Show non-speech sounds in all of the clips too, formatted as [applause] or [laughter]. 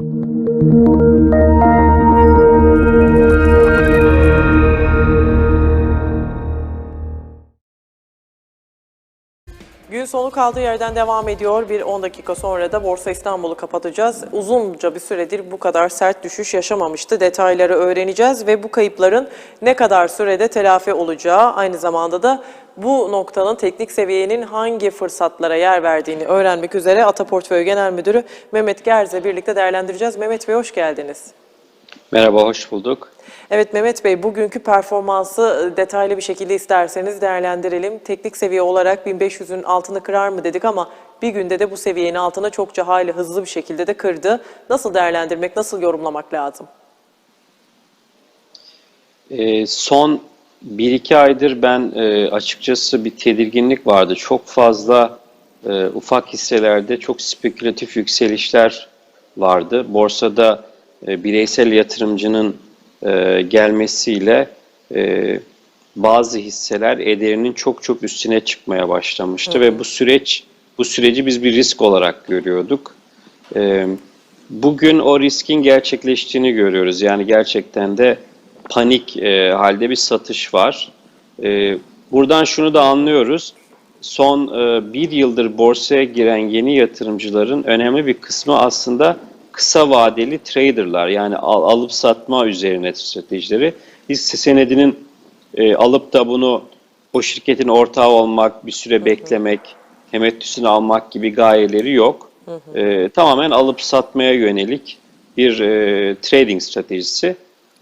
Thank you. Sonu kaldığı yerden devam ediyor. Bir 10 dakika sonra da Borsa İstanbul'u kapatacağız. Uzunca bir süredir bu kadar sert düşüş yaşamamıştı. Detayları öğreneceğiz ve bu kayıpların ne kadar sürede telafi olacağı, aynı zamanda da bu noktanın teknik seviyenin hangi fırsatlara yer verdiğini öğrenmek üzere Ata Portföy Genel Müdürü Mehmet Gerz'le birlikte değerlendireceğiz. Mehmet Bey hoş geldiniz. Merhaba, hoş bulduk. Evet Mehmet Bey, bugünkü performansı e, detaylı bir şekilde isterseniz değerlendirelim. Teknik seviye olarak 1500'ün altını kırar mı dedik ama bir günde de bu seviyenin altına çokça hali hızlı bir şekilde de kırdı. Nasıl değerlendirmek, nasıl yorumlamak lazım? Ee, son 1-2 aydır ben e, açıkçası bir tedirginlik vardı. Çok fazla e, ufak hisselerde çok spekülatif yükselişler vardı. Borsada e, bireysel yatırımcının e, gelmesiyle e, bazı hisseler ederinin çok çok üstüne çıkmaya başlamıştı ve bu süreç bu süreci biz bir risk olarak görüyorduk. E, bugün o riskin gerçekleştiğini görüyoruz. Yani gerçekten de panik e, halde bir satış var. E, buradan şunu da anlıyoruz. Son e, bir yıldır borsaya giren yeni yatırımcıların önemli bir kısmı aslında kısa vadeli traderlar. Yani al, alıp satma üzerine stratejileri. Hisse senedinin e, alıp da bunu o şirketin ortağı olmak, bir süre beklemek, temettüsünü almak gibi gayeleri yok. E, tamamen alıp satmaya yönelik bir e, trading stratejisi.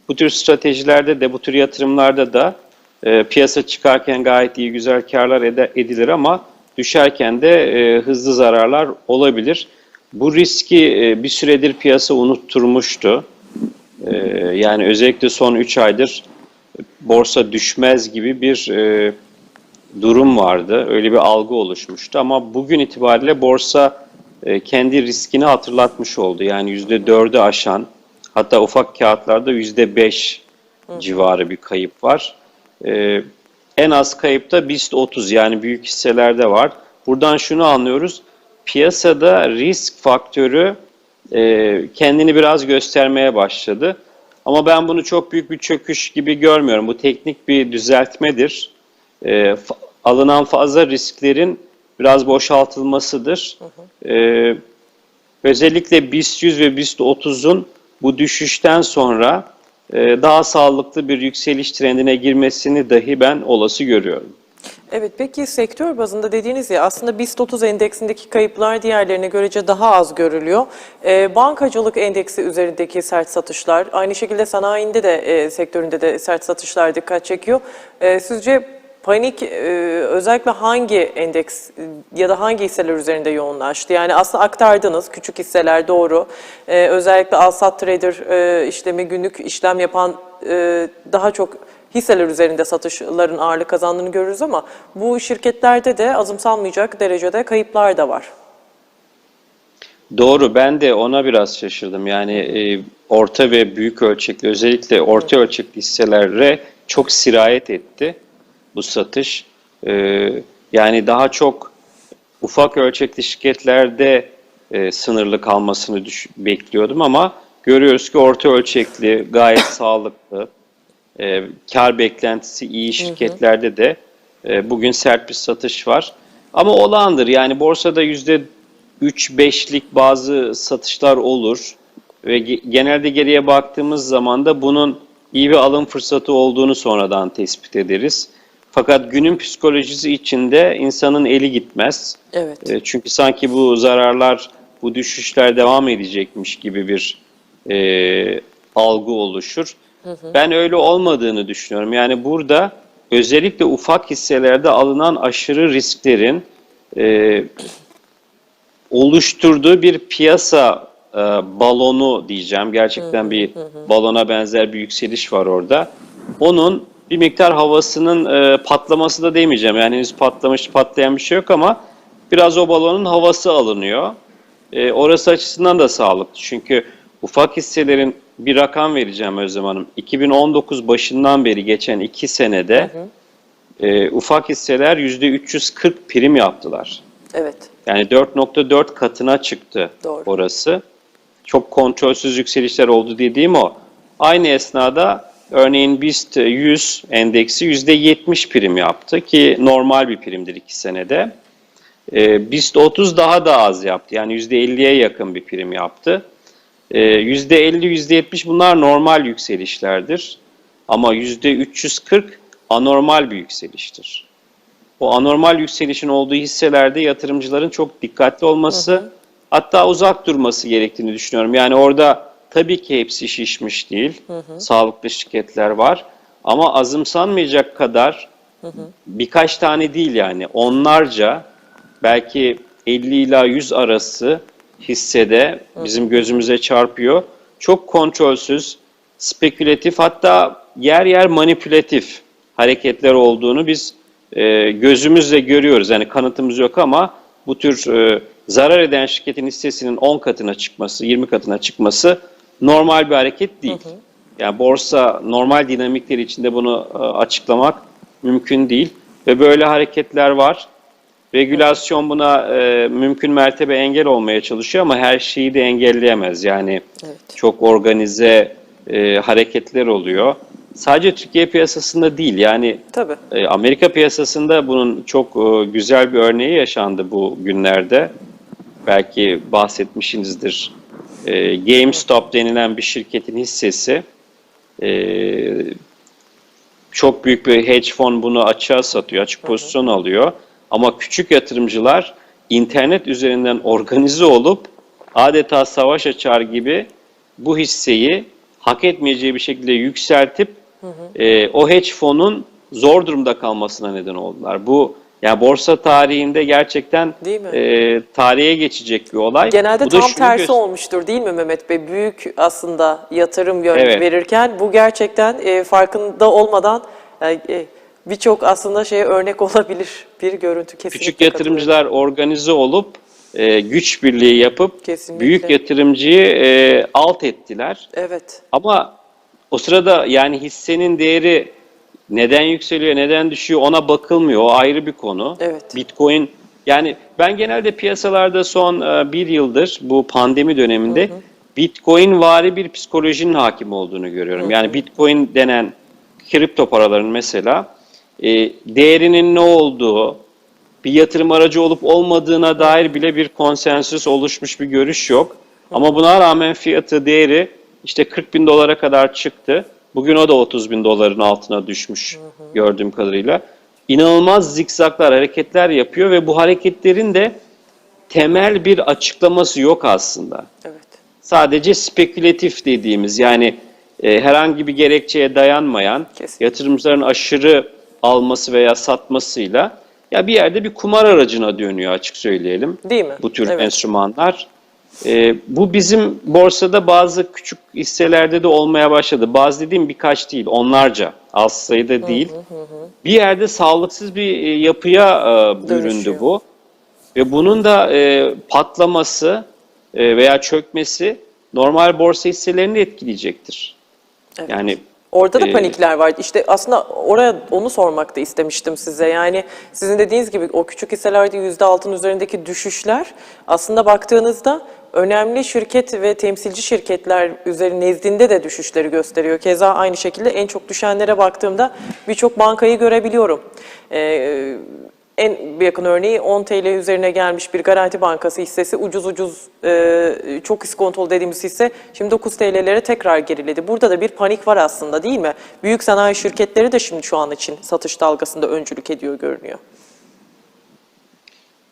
Bu tür stratejilerde de, bu tür yatırımlarda da e, piyasa çıkarken gayet iyi, güzel karlar edilir ama düşerken de e, hızlı zararlar olabilir. Bu riski e, bir süredir piyasa unutturmuştu. E, yani özellikle son 3 aydır borsa düşmez gibi bir e, durum vardı. Öyle bir algı oluşmuştu ama bugün itibariyle borsa kendi riskini hatırlatmış oldu. Yani %4'ü aşan hatta ufak kağıtlarda %5 civarı bir kayıp var. En az kayıpta BIST 30 yani büyük hisselerde var. Buradan şunu anlıyoruz. Piyasada risk faktörü e, kendini biraz göstermeye başladı. Ama ben bunu çok büyük bir çöküş gibi görmüyorum. Bu teknik bir düzeltmedir. E, alınan fazla risklerin biraz boşaltılmasıdır. E, özellikle BIST 100 ve BIST 30'un bu düşüşten sonra e, daha sağlıklı bir yükseliş trendine girmesini dahi ben olası görüyorum. Evet, peki sektör bazında dediğiniz ya aslında BIST 30 endeksindeki kayıplar diğerlerine görece daha az görülüyor. Ee, bankacılık endeksi üzerindeki sert satışlar, aynı şekilde sanayinde de e, sektöründe de sert satışlar dikkat çekiyor. Ee, sizce panik e, özellikle hangi endeks e, ya da hangi hisseler üzerinde yoğunlaştı? Yani aslında aktardınız küçük hisseler doğru. Ee, özellikle Alsat Trader e, işlemi günlük işlem yapan e, daha çok hisseler üzerinde satışların ağırlık kazandığını görürüz ama bu şirketlerde de azımsanmayacak derecede kayıplar da var. Doğru, ben de ona biraz şaşırdım. Yani e, orta ve büyük ölçekli, özellikle orta ölçekli hisselere çok sirayet etti bu satış. E, yani daha çok ufak ölçekli şirketlerde e, sınırlı kalmasını düş- bekliyordum ama görüyoruz ki orta ölçekli, gayet [coughs] sağlıklı, e, kar beklentisi iyi şirketlerde de e, bugün sert bir satış var. Ama olağandır yani borsada yüzde 3-5'lik bazı satışlar olur ve ge- genelde geriye baktığımız zaman da bunun iyi bir alım fırsatı olduğunu sonradan tespit ederiz. Fakat günün psikolojisi içinde insanın eli gitmez. Evet. E, Çünkü sanki bu zararlar, bu düşüşler devam edecekmiş gibi bir e, algı oluşur. Ben öyle olmadığını düşünüyorum. Yani burada özellikle ufak hisselerde alınan aşırı risklerin e, oluşturduğu bir piyasa e, balonu diyeceğim. Gerçekten bir balona benzer bir yükseliş var orada. Onun bir miktar havasının e, patlaması da demeyeceğim. Yani henüz patlamış patlayan bir şey yok ama biraz o balonun havası alınıyor. E, orası açısından da sağlıklı. Çünkü ufak hisselerin bir rakam vereceğim Özlem Hanım. 2019 başından beri geçen iki senede e, ufak hisseler %340 prim yaptılar. Evet. Yani 4.4 katına çıktı Doğru. orası. çok kontrolsüz yükselişler oldu dediğim o. Aynı esnada örneğin BIST 100 endeksi %70 prim yaptı ki normal bir primdir iki senede. E, BIST 30 daha da az yaptı. Yani %50'ye yakın bir prim yaptı. E, %50, %70 bunlar normal yükselişlerdir. Ama %340 anormal bir yükseliştir. Bu anormal yükselişin olduğu hisselerde yatırımcıların çok dikkatli olması, hatta uzak durması gerektiğini düşünüyorum. Yani orada tabii ki hepsi şişmiş değil, sağlıklı şirketler var. Ama azımsanmayacak kadar birkaç tane değil yani onlarca belki 50 ila 100 arası hissede bizim gözümüze çarpıyor. Çok kontrolsüz, spekülatif hatta yer yer manipülatif hareketler olduğunu biz e, gözümüzle görüyoruz. Yani kanıtımız yok ama bu tür e, zarar eden şirketin hissesinin 10 katına çıkması, 20 katına çıkması normal bir hareket değil. Yani borsa normal dinamikleri içinde bunu e, açıklamak mümkün değil ve böyle hareketler var. Regülasyon buna e, mümkün mertebe engel olmaya çalışıyor ama her şeyi de engelleyemez. Yani Evet. çok organize e, hareketler oluyor. Sadece Türkiye piyasasında değil yani Tabii. e, Amerika piyasasında bunun çok e, güzel bir örneği yaşandı bu günlerde. Belki bahsetmişsinizdir. E, GameStop denilen bir şirketin hissesi e, çok büyük bir hedge fon bunu açığa satıyor, açık pozisyon alıyor. Ama küçük yatırımcılar internet üzerinden organize olup adeta savaş açar gibi bu hisseyi hak etmeyeceği bir şekilde yükseltip e, o hedge fonun zor durumda kalmasına neden oldular. Bu yani borsa tarihinde gerçekten e, tarihe geçecek bir olay. Genelde Bu tam tersi olmuştur değil mi Mehmet Bey? Büyük aslında yatırım yön Evet. verirken bu gerçekten e, farkında olmadan e, e, birçok aslında şeye örnek olabilir bir görüntü kesinlikle. Küçük yatırımcılar organize olup e, güç birliği yapıp Kesinlikle. büyük yatırımcıyı e, alt ettiler. Evet. Ama o sırada yani hissenin değeri neden yükseliyor, neden düşüyor ona bakılmıyor. O ayrı bir konu. Evet. Bitcoin yani ben genelde piyasalarda son e, bir yıldır bu pandemi döneminde Bitcoin vari bir psikolojinin hakim olduğunu görüyorum. Yani Bitcoin denen kripto paraların mesela e, değerinin ne olduğu, bir yatırım aracı olup olmadığına dair bile bir konsensüs oluşmuş bir görüş yok. Ama buna rağmen fiyatı, değeri işte 40 bin dolara kadar çıktı. Bugün o da 30 bin doların altına düşmüş gördüğüm kadarıyla. İnanılmaz zikzaklar, hareketler yapıyor ve bu hareketlerin de temel bir açıklaması yok aslında Evet. sadece spekülatif dediğimiz yani e, herhangi bir gerekçeye dayanmayan Kesinlikle. yatırımcıların aşırı alması veya satmasıyla ya bir yerde bir kumar aracına dönüyor açık söyleyelim. Değil mi? Bu tür Evet. enstrümanlar. E, bu bizim borsada bazı küçük hisselerde de olmaya başladı. Bazı dediğim birkaç değil, onlarca, az sayıda değil. Bir yerde sağlıksız bir e, yapıya e, büründü bu. Ve bunun da e, patlaması e, veya çökmesi normal borsa hisselerini etkileyecektir. Evet. Yani Orada da Ee, panikler var. İşte aslında oraya onu sormak da istemiştim size. Yani sizin dediğiniz gibi o küçük hisselerde yüzde altın üzerindeki düşüşler aslında baktığınızda önemli şirket ve temsilci şirketler üzeri nezdinde de düşüşleri gösteriyor. Keza aynı şekilde en çok düşenlere baktığımda birçok bankayı görebiliyorum. Ee, en yakın örneği 10 TL üzerine gelmiş bir Garanti Bankası hissesi ucuz ucuz e, çok iskontolu dediğimiz hisse şimdi 9 TL'lere tekrar geriledi. Burada da bir panik var aslında değil mi? Büyük sanayi şirketleri de şimdi şu an için satış dalgasında öncülük ediyor görünüyor.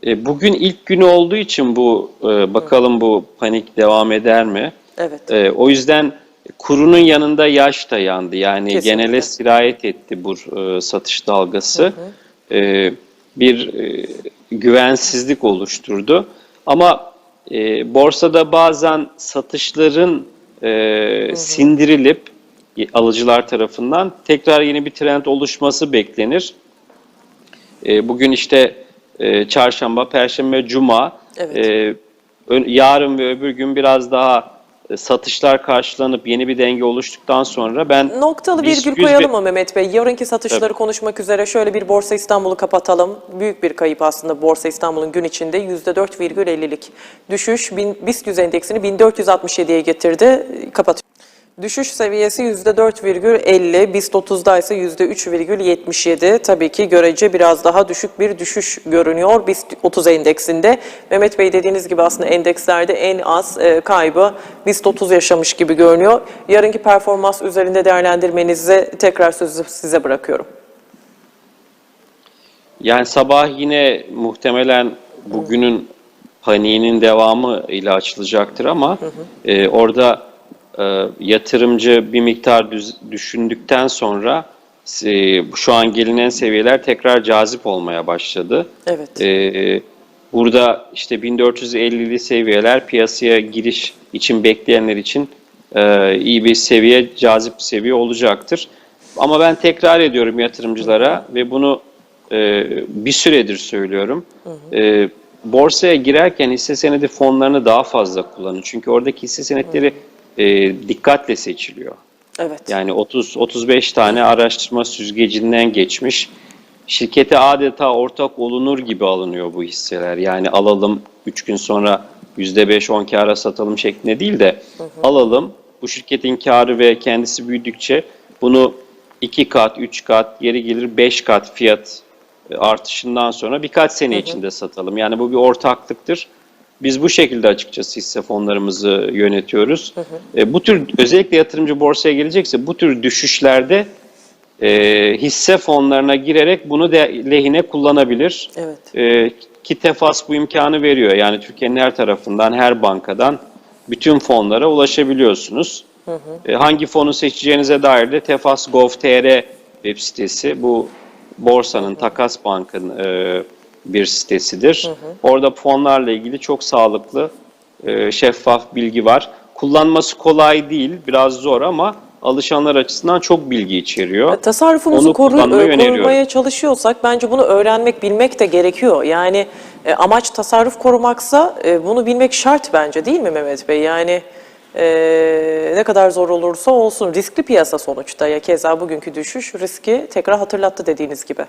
e, bugün ilk günü olduğu için bu e, bakalım bu panik devam eder mi? Evet. E, o yüzden kurunun yanında yaş da yandı. Yani Kesinlikle. genele sirayet etti bu satış dalgası. E, bir e, güvensizlik oluşturdu. Ama e, borsada bazen satışların e, sindirilip e, alıcılar tarafından tekrar yeni bir trend oluşması beklenir. E, bugün işte e, çarşamba, perşembe, cuma, Evet. e, yarın ve öbür gün biraz daha satışlar karşılanıp yeni bir denge oluştuktan sonra ben Noktalı virgül 100 koyalım mı Mehmet Bey? Yarınki satışları Tabii. konuşmak üzere şöyle bir Borsa İstanbul'u kapatalım. Büyük bir kayıp aslında Borsa İstanbul'un gün içinde %4,50'lik düşüş. BIST 100 endeksini 1467'ye getirdi. Kapatıyor. Düşüş seviyesi %4,50, BIST 30'da ise %3,77. Tabii ki görece biraz daha düşük bir düşüş görünüyor BIST 30 endeksinde. Mehmet Bey dediğiniz gibi aslında endekslerde en az e, kaybı BIST 30 yaşamış gibi görünüyor. Yarınki performans üzerinde değerlendirmenizi tekrar sözü size bırakıyorum. Yani sabah yine muhtemelen bugünün paniğinin devamı ile açılacaktır ama e, orada e, yatırımcı bir miktar düz- düşündükten sonra e, şu an gelinen seviyeler tekrar cazip olmaya başladı. Evet. E, burada işte 1450'li seviyeler piyasaya giriş için bekleyenler için e, iyi bir seviye, cazip bir seviye olacaktır. Ama ben tekrar ediyorum yatırımcılara ve bunu e, bir süredir söylüyorum. E, borsaya girerken hisse senedi fonlarını daha fazla kullanın. Çünkü oradaki hisse senetleri e, dikkatle seçiliyor. Evet. Yani 30-35 tane araştırma süzgecinden geçmiş. Şirkete adeta ortak olunur gibi alınıyor bu hisseler. Yani alalım 3 gün sonra %5-10 kâra satalım şeklinde değil de alalım bu şirketin karı ve kendisi büyüdükçe bunu 2 kat, 3 kat, geri gelir 5 kat fiyat e, artışından sonra birkaç sene içinde satalım. Yani bu bir ortaklıktır. Biz bu şekilde açıkçası hisse fonlarımızı yönetiyoruz. E, bu tür özellikle yatırımcı borsaya gelecekse bu tür düşüşlerde e, hisse fonlarına girerek bunu de lehine kullanabilir. Evet. E, ki Tefas bu imkanı veriyor. Yani Türkiye'nin her tarafından, her bankadan bütün fonlara ulaşabiliyorsunuz. E, hangi fonu seçeceğinize dair de Tefas Gov.tr web sitesi. Bu borsanın, Takas Bank'ın e, bir sitesidir. Orada fonlarla ilgili çok sağlıklı, e, şeffaf bilgi var. Kullanması kolay değil, biraz zor ama alışanlar açısından çok bilgi içeriyor. Tasarrufumuzu Onu koru, e, korumaya çalışıyorsak bence bunu öğrenmek, bilmek de gerekiyor. Yani e, amaç tasarruf korumaksa e, bunu bilmek şart bence değil mi Mehmet Bey? Yani e, ne kadar zor olursa olsun riskli piyasa sonuçta ya keza bugünkü düşüş riski tekrar hatırlattı dediğiniz gibi.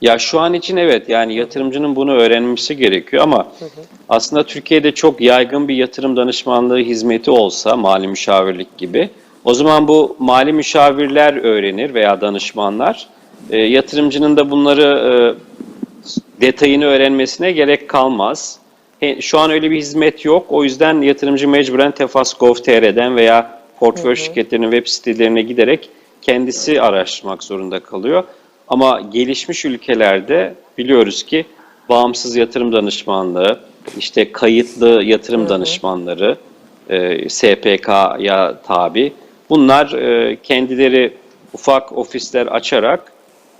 Ya şu an için evet yani yatırımcının bunu öğrenmesi gerekiyor ama aslında Türkiye'de çok yaygın bir yatırım danışmanlığı hizmeti olsa mali müşavirlik gibi o zaman bu mali müşavirler öğrenir veya danışmanlar E, yatırımcının da bunları e, detayını öğrenmesine gerek kalmaz. He- Şu an öyle bir hizmet yok. O yüzden yatırımcı mecburen Tefas Gov.tr'den veya portföy şirketlerinin web sitelerine giderek kendisi araştırmak zorunda kalıyor. Ama gelişmiş ülkelerde biliyoruz ki bağımsız yatırım danışmanlığı, işte kayıtlı yatırım danışmanları, e, SPK'ya tabi. Bunlar e, kendileri ufak ofisler açarak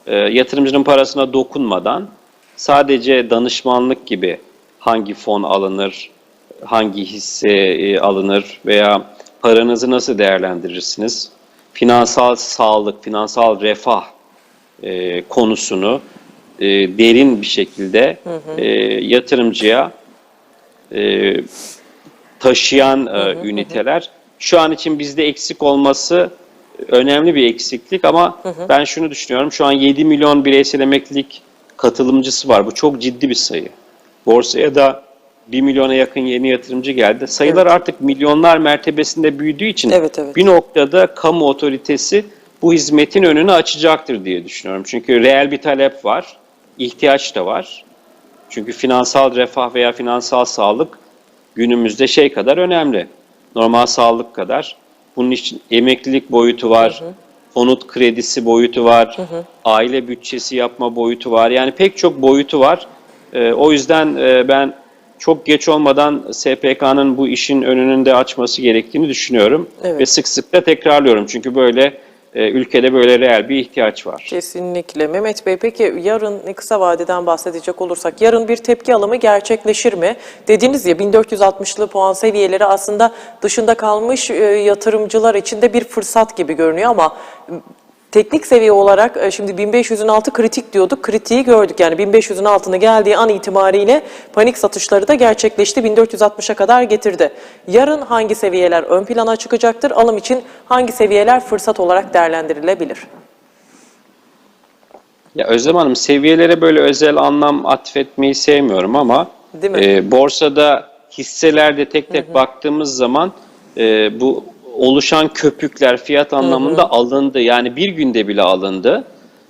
e, yatırımcının parasına dokunmadan sadece danışmanlık gibi hangi fon alınır, hangi hisse e, alınır veya paranızı nasıl değerlendirirsiniz, finansal sağlık, finansal refah e, konusunu e, derin bir şekilde e, yatırımcıya e, taşıyan e, üniteler. Şu an için bizde eksik olması önemli bir eksiklik ama ben şunu düşünüyorum. Şu an 7 milyon bireysel emeklilik katılımcısı var. Bu çok ciddi bir sayı. Borsaya da 1 milyona yakın yeni yatırımcı geldi. Sayılar artık milyonlar mertebesinde büyüdüğü için Evet, evet. bir noktada kamu otoritesi bu hizmetin önünü açacaktır diye düşünüyorum. Çünkü reel bir talep var, ihtiyaç da var. Çünkü finansal refah veya finansal sağlık günümüzde şey kadar önemli. Normal sağlık kadar. Bunun için emeklilik boyutu var, konut kredisi boyutu var, aile bütçesi yapma boyutu var. Yani pek çok boyutu var. Ee, o yüzden e, ben çok geç olmadan SPK'nın bu işin önünün de açması gerektiğini düşünüyorum. Evet. Ve sık sık da tekrarlıyorum. Çünkü böyle e, ülkede böyle reel bir ihtiyaç var. Kesinlikle. Mehmet Bey peki yarın kısa vadeden bahsedecek olursak yarın bir tepki alımı gerçekleşir mi? Dediniz ya 1460'lı puan seviyeleri aslında dışında kalmış e, yatırımcılar için de bir fırsat gibi görünüyor ama Teknik seviye olarak e, şimdi 1500'ün altı kritik diyorduk. Kritiği gördük yani 1500'ün altına geldiği an itibariyle panik satışları da gerçekleşti. 1460'a kadar getirdi. Yarın hangi seviyeler ön plana çıkacaktır? Alım için hangi seviyeler fırsat olarak değerlendirilebilir? Ya Özlem Hanım seviyelere böyle özel anlam atfetmeyi sevmiyorum ama e, borsada hisselerde tek tek baktığımız zaman e, bu oluşan köpükler fiyat anlamında alındı. Yani bir günde bile alındı.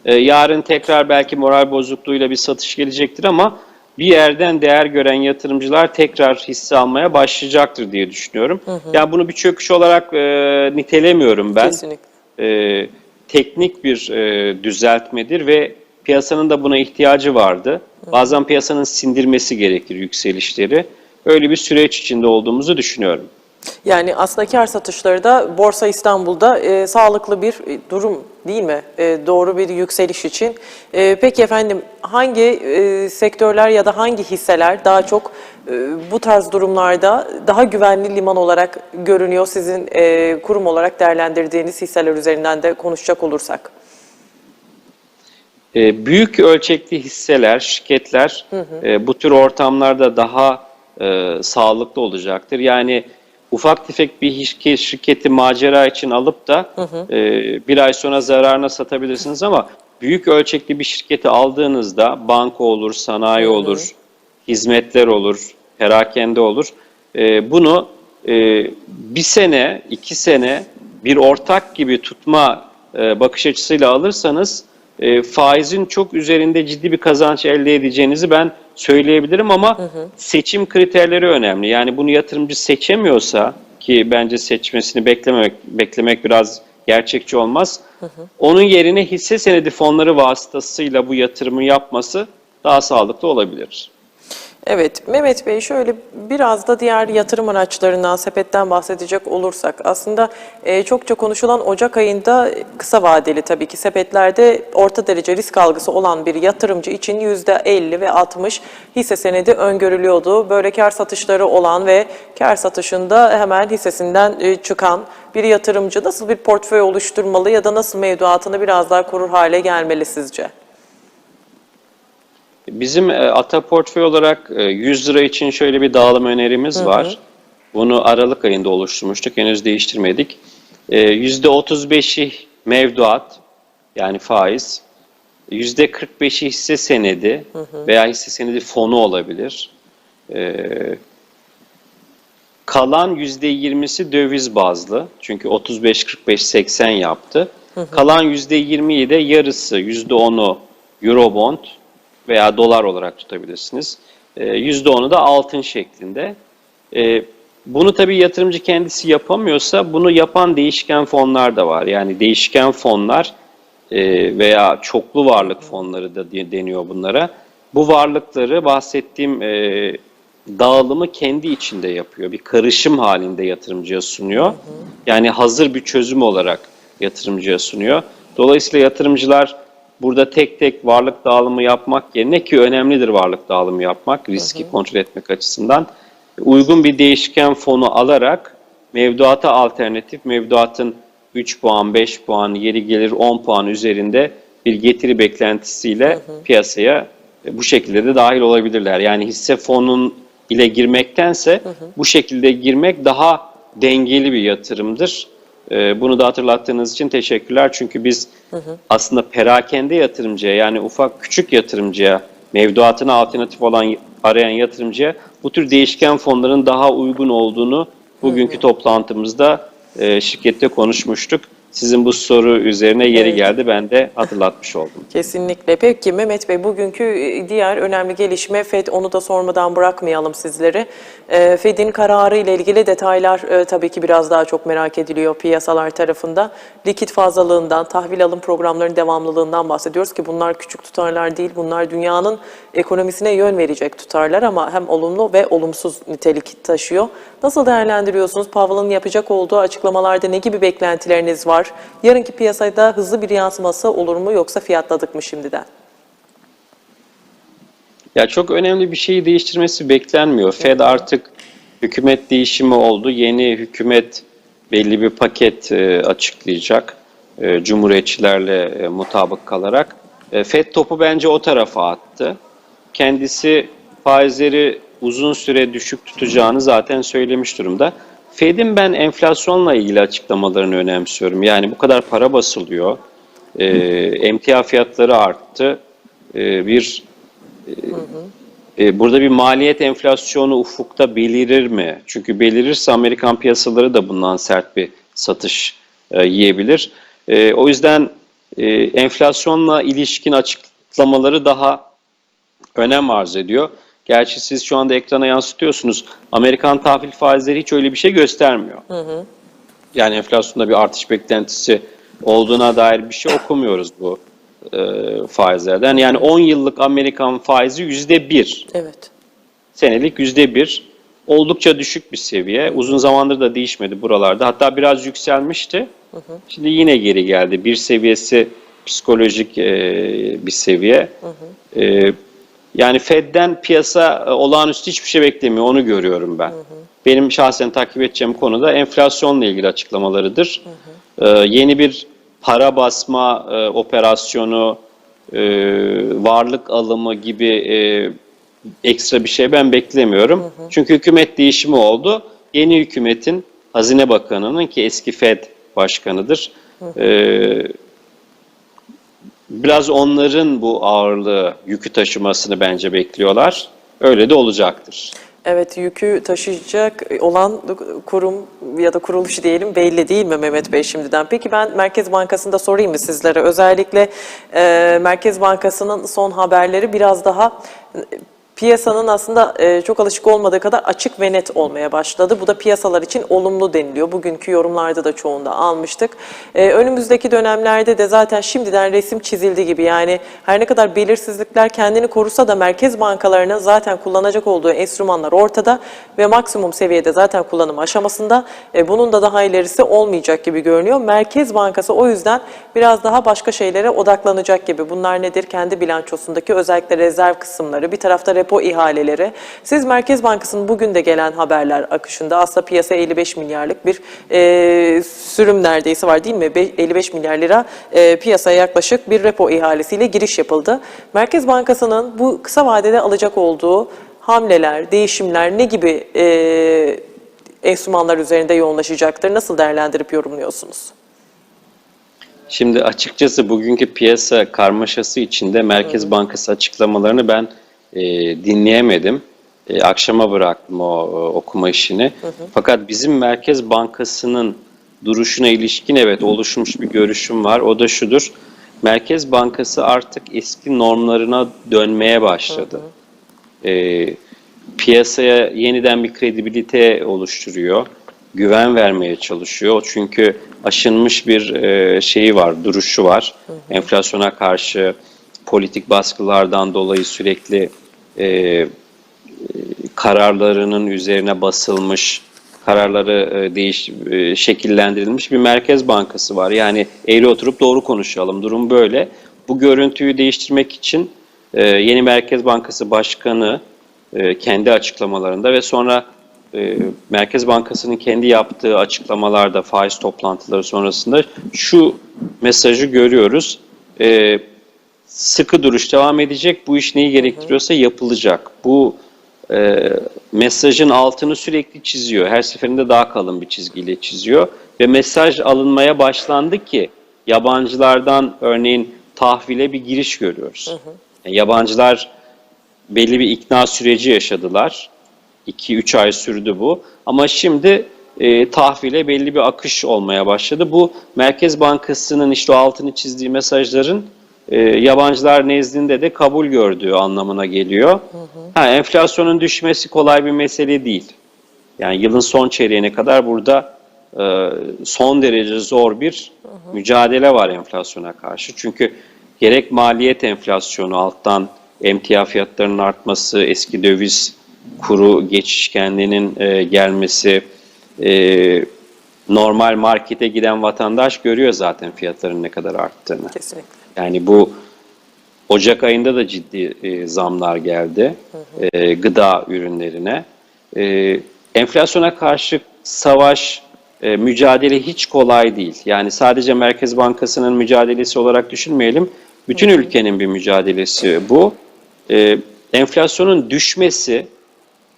E, yarın tekrar belki moral bozukluğuyla bir satış gelecektir ama bir yerden değer gören yatırımcılar tekrar hisse almaya başlayacaktır diye düşünüyorum. Yani bunu bir çöküş olarak e, nitelemiyorum ben Kesinlikle. e, teknik bir e, düzeltmedir ve piyasanın da buna ihtiyacı vardı. Bazen piyasanın sindirmesi gerekir yükselişleri. Öyle bir süreç içinde olduğumuzu düşünüyorum. Yani aslında kar satışları da Borsa İstanbul'da e, sağlıklı bir e, durum değil mi? E, doğru bir yükseliş için. E, peki efendim hangi e, sektörler ya da hangi hisseler daha çok e, bu tarz durumlarda daha güvenli liman olarak görünüyor sizin e, kurum olarak değerlendirdiğiniz hisseler üzerinden de konuşacak olursak? E, büyük ölçekli hisseler, şirketler e, bu tür ortamlarda daha e, sağlıklı olacaktır. Yani ufak tefek bir şirke- şirketi macera için alıp da e, bir ay sonra zararına satabilirsiniz ama büyük ölçekli bir şirketi aldığınızda banka olur, sanayi olur, hizmetler olur, perakende olur. E, bunu e, bir sene, iki sene bir ortak gibi tutma e, bakış açısıyla alırsanız e, faizin çok üzerinde ciddi bir kazanç elde edeceğinizi ben söyleyebilirim ama seçim kriterleri önemli. Yani bunu yatırımcı seçemiyorsa ki bence seçmesini beklemek beklemek biraz gerçekçi olmaz. Onun yerine hisse senedi fonları vasıtasıyla bu yatırımı yapması daha sağlıklı olabilir. Evet, Mehmet Bey şöyle biraz da diğer yatırım araçlarından, sepetten bahsedecek olursak aslında e, çokça konuşulan Ocak ayında kısa vadeli tabii ki sepetlerde orta derece risk algısı olan bir yatırımcı için %50 ve 60 hisse senedi öngörülüyordu. Böyle kar satışları olan ve kar satışında hemen hissesinden e, çıkan bir yatırımcı nasıl bir portföy oluşturmalı ya da nasıl mevduatını biraz daha korur hale gelmeli sizce? Bizim e, ata portföy olarak e, 100 lira için şöyle bir dağılım önerimiz var. Bunu Aralık ayında oluşturmuştuk. Henüz değiştirmedik. E, %35'i mevduat yani faiz. %45'i hisse senedi veya hisse senedi fonu olabilir. E, kalan %20'si döviz bazlı. Çünkü 35-45-80 yaptı. Kalan %20'yi de yarısı %10'u Eurobond veya dolar olarak tutabilirsiniz. Ee, %10'u da altın şeklinde. Ee, Bunu tabii yatırımcı kendisi yapamıyorsa bunu yapan değişken fonlar da var. Yani değişken fonlar e, veya çoklu varlık fonları da deniyor bunlara. Bu varlıkları bahsettiğim e, dağılımı kendi içinde yapıyor. Bir karışım halinde yatırımcıya sunuyor. Yani hazır bir çözüm olarak yatırımcıya sunuyor. Dolayısıyla yatırımcılar burada tek tek varlık dağılımı yapmak yerine ki önemlidir varlık dağılımı yapmak, riski kontrol etmek açısından uygun bir değişken fonu alarak mevduata alternatif, mevduatın 3 puan, 5 puan, yeri gelir 10 puan üzerinde bir getiri beklentisiyle piyasaya bu şekilde de dahil olabilirler. Yani hisse fonun ile girmektense bu şekilde girmek daha dengeli bir yatırımdır. Ee, Bunu da hatırlattığınız için teşekkürler. Çünkü biz aslında perakende yatırımcıya yani ufak küçük yatırımcıya mevduatına alternatif olan arayan yatırımcıya bu tür değişken fonların daha uygun olduğunu bugünkü toplantımızda e, şirkette konuşmuştuk. Sizin bu soru üzerine yeri geldi. Ben de hatırlatmış oldum. Kesinlikle. Peki Mehmet Bey bugünkü e, diğer önemli gelişme FED onu da sormadan bırakmayalım sizleri. E, FED'in kararı ile ilgili detaylar e, tabii ki biraz daha çok merak ediliyor piyasalar tarafında. Likit fazlalığından, tahvil alım programlarının devamlılığından bahsediyoruz ki bunlar küçük tutarlar değil. Bunlar dünyanın ekonomisine yön verecek tutarlar ama hem olumlu ve olumsuz nitelik taşıyor. Nasıl değerlendiriyorsunuz? Powell'ın yapacak olduğu açıklamalarda ne gibi beklentileriniz var? Yarınki piyasada hızlı bir yansıması olur mu yoksa fiyatladık mı şimdiden? Ya çok önemli bir şeyi değiştirmesi beklenmiyor. Fed artık hükümet değişimi oldu. Yeni hükümet belli bir paket e, açıklayacak. e, Cumhuriyetçilerle e, mutabık kalarak. E, FED topu bence o tarafa attı. Kendisi faizleri uzun süre düşük tutacağını zaten söylemiş durumda. Fed'in ben enflasyonla ilgili açıklamalarını önemsiyorum. Yani bu kadar para basılıyor, e, emtia fiyatları arttı, e, bir e, burada bir maliyet enflasyonu ufukta belirir mi? Çünkü belirirse Amerikan piyasaları da bundan sert bir satış e, yiyebilir. E, o yüzden e, enflasyonla ilişkin açıklamaları daha önem arz ediyor. Gerçi siz şu anda ekrana yansıtıyorsunuz. Amerikan tahvil faizleri hiç öyle bir şey göstermiyor. Yani enflasyonda bir artış beklentisi olduğuna dair bir şey okumuyoruz bu e, faizlerden. Yani 10 yıllık Amerikan faizi yüzde bir Evet. senelik yüzde bir oldukça düşük bir seviye. Uzun zamandır da değişmedi buralarda. Hatta biraz yükselmişti. Şimdi yine geri geldi. Bir seviyesi psikolojik e, bir seviye. E, yani Fed'den piyasa e, olağanüstü hiçbir şey beklemiyor. Onu görüyorum ben. Benim şahsen takip edeceğim konu da enflasyonla ilgili açıklamalarıdır. E, yeni bir para basma e, operasyonu, e, varlık alımı gibi e, ekstra bir şey ben beklemiyorum. Çünkü hükümet değişimi oldu. Yeni hükümetin Hazine Bakanı'nın ki eski Fed başkanıdır. e, biraz onların bu ağırlığı, yükü taşımasını bence bekliyorlar. Öyle de olacaktır. Evet yükü taşıyacak olan kurum ya da kuruluş diyelim belli değil mi Mehmet Bey şimdiden? Peki ben Merkez Bankası'nda sorayım mı sizlere? Özellikle e, Merkez Bankası'nın son haberleri biraz daha piyasanın aslında e, çok alışık olmadığı kadar açık ve net olmaya başladı. Bu da piyasalar için olumlu deniliyor. Bugünkü yorumlarda da çoğunda almıştık. E, önümüzdeki dönemlerde de zaten şimdiden resim çizildi gibi. Yani her ne kadar belirsizlikler kendini korusa da merkez bankalarının zaten kullanacak olduğu enstrümanlar ortada ve maksimum seviyede zaten kullanım aşamasında. E, bunun da daha ilerisi olmayacak gibi görünüyor. Merkez Bankası o yüzden biraz daha başka şeylere odaklanacak gibi. Bunlar nedir? Kendi bilançosundaki özellikle rezerv kısımları, bir tarafta repo ihaleleri. Siz Merkez Bankası'nın bugün de gelen haberler akışında aslında piyasa 55 milyarlık bir e, sürüm neredeyse var değil mi? Be- 55 milyar lira e, piyasaya yaklaşık bir repo ihalesiyle giriş yapıldı. Merkez Bankası'nın bu kısa vadede alacak olduğu hamleler, değişimler ne gibi e, enstrümanlar üzerinde yoğunlaşacaktır? Nasıl değerlendirip yorumluyorsunuz? Şimdi açıkçası bugünkü piyasa karmaşası içinde Merkez Bankası açıklamalarını ben e, dinleyemedim. E, akşama bıraktım o e, okuma işini. Fakat bizim Merkez Bankası'nın duruşuna ilişkin evet oluşmuş bir görüşüm var. O da şudur. Merkez Bankası artık eski normlarına dönmeye başladı. E, piyasaya yeniden bir kredibilite oluşturuyor. Güven vermeye çalışıyor. Çünkü aşınmış bir e, şeyi var, duruşu var. Enflasyona karşı politik baskılardan dolayı sürekli e, kararlarının üzerine basılmış, kararları e, değiş e, şekillendirilmiş bir merkez bankası var. Yani eğri oturup doğru konuşalım. Durum böyle. Bu görüntüyü değiştirmek için e, yeni Merkez Bankası Başkanı e, kendi açıklamalarında ve sonra e, Merkez Bankası'nın kendi yaptığı açıklamalarda faiz toplantıları sonrasında şu mesajı görüyoruz. E, sıkı duruş devam edecek. Bu iş neyi gerektiriyorsa yapılacak. Bu e, mesajın altını sürekli çiziyor. Her seferinde daha kalın bir çizgiyle çiziyor. Ve mesaj alınmaya başlandı ki yabancılardan örneğin tahvile bir giriş görüyoruz. Yani yabancılar belli bir ikna süreci yaşadılar. 2-3 ay sürdü bu. Ama şimdi e, tahvile belli bir akış olmaya başladı. Bu Merkez Bankası'nın işte o altını çizdiği mesajların e, yabancılar nezdinde de kabul gördüğü anlamına geliyor. Ha, enflasyonun düşmesi kolay bir mesele değil. Yani yılın son çeyreğine kadar burada e, son derece zor bir mücadele var enflasyona karşı. Çünkü gerek maliyet enflasyonu alttan emtia fiyatlarının artması, eski döviz kuru geçişkenliğinin e, gelmesi, e, normal markete giden vatandaş görüyor zaten fiyatların ne kadar arttığını. Kesinlikle. Yani bu Ocak ayında da ciddi e, zamlar geldi e, gıda ürünlerine. E, enflasyona karşı savaş e, mücadele hiç kolay değil. Yani sadece Merkez Bankası'nın mücadelesi olarak düşünmeyelim. Bütün ülkenin bir mücadelesi bu. E, enflasyonun düşmesi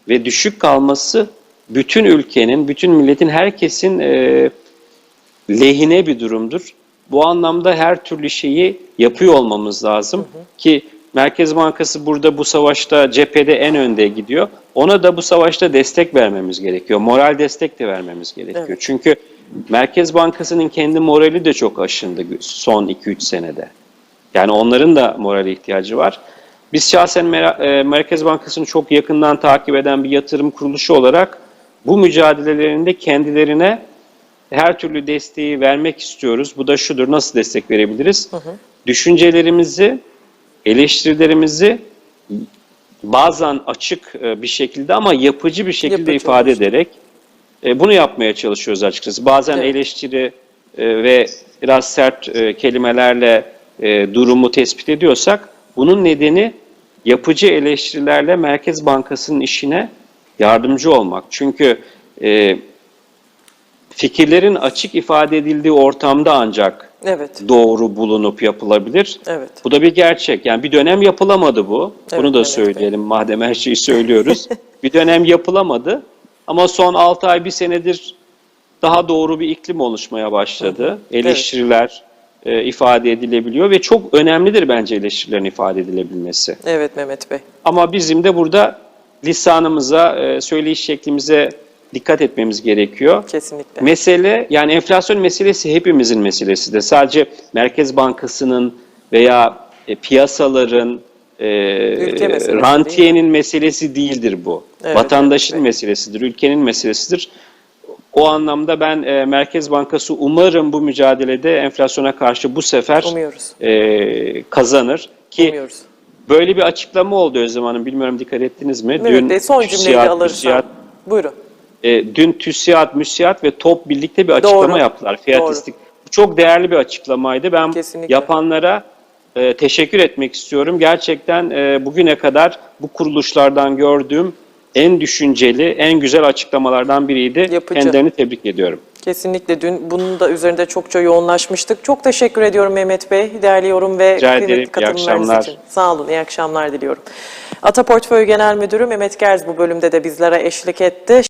ve düşük kalması bütün ülkenin, bütün milletin, herkesin e, lehine bir durumdur. Bu anlamda her türlü şeyi yapıyor olmamız lazım ki Merkez Bankası burada bu savaşta cephede en önde gidiyor. Ona da bu savaşta destek vermemiz gerekiyor. Moral destek de vermemiz gerekiyor. Evet. Çünkü Merkez Bankası'nın kendi morali de çok aşındı son 2-3 senede. Yani onların da morale ihtiyacı var. Biz şahsen e, Merkez Bankası'nı çok yakından takip eden bir yatırım kuruluşu olarak bu mücadelelerinde kendilerine her türlü desteği vermek istiyoruz. Bu da şudur, nasıl destek verebiliriz? Düşüncelerimizi, eleştirilerimizi bazen açık e, bir şekilde ama yapıcı bir şekilde Yapıcı ifade olmuş. ederek e, bunu yapmaya çalışıyoruz açıkçası. Bazen Evet. eleştiri e, ve biraz sert kelimelerle durumu tespit ediyorsak bunun nedeni yapıcı eleştirilerle Merkez Bankası'nın işine yardımcı olmak. Çünkü e, fikirlerin açık ifade edildiği ortamda ancak Evet. doğru bulunup yapılabilir. Evet. Bu da bir gerçek. Yani bir dönem yapılamadı bu. Evet, Bunu da Bey. söyleyelim madem her şeyi söylüyoruz. [laughs] bir dönem yapılamadı ama son 6 ay bir senedir daha doğru bir iklim oluşmaya başladı. Eleştiriler e, ifade edilebiliyor ve çok önemlidir bence eleştirilerin ifade edilebilmesi. Evet Mehmet Bey. Ama bizim de burada lisanımıza, e, söyleyiş şeklimize dikkat etmemiz gerekiyor. Kesinlikle. Mesele yani enflasyon meselesi hepimizin meselesidir. Sadece Merkez Bankası'nın veya e, piyasaların e, Ülke meselesi rantiyenin meselesi değildir bu. Evet, Vatandaşın evet. meselesidir, ülkenin meselesidir. O anlamda ben e, Merkez Bankası umarım bu mücadelede enflasyona karşı bu sefer Umuyoruz. e, kazanır ki Umuyoruz. böyle bir açıklama oldu Özlem Hanım. Bilmiyorum dikkat ettiniz mi? Mehmet Bey son cümleyi de. MÜSİAD, Buyurun. E, dün TÜSİAD, MÜSİAD ve TOP birlikte bir açıklama Doğru. yaptılar. Fiyat Doğru. istik. Bu çok değerli bir açıklamaydı. Ben Kesinlikle. yapanlara e, teşekkür etmek istiyorum. Gerçekten e, bugüne kadar bu kuruluşlardan gördüğüm en düşünceli, en güzel açıklamalardan biriydi. Yapıcı. Kendilerini tebrik ediyorum. Kesinlikle dün bunun da üzerinde çokça yoğunlaşmıştık. Çok teşekkür ediyorum Mehmet Bey. Değerli yorum ve Rica ederim. katılımlarınız akşamlar. için. Sağ olun, iyi akşamlar diliyorum. Ata Portföy Genel Müdürü Mehmet Gerz bu bölümde de bizlere eşlik etti.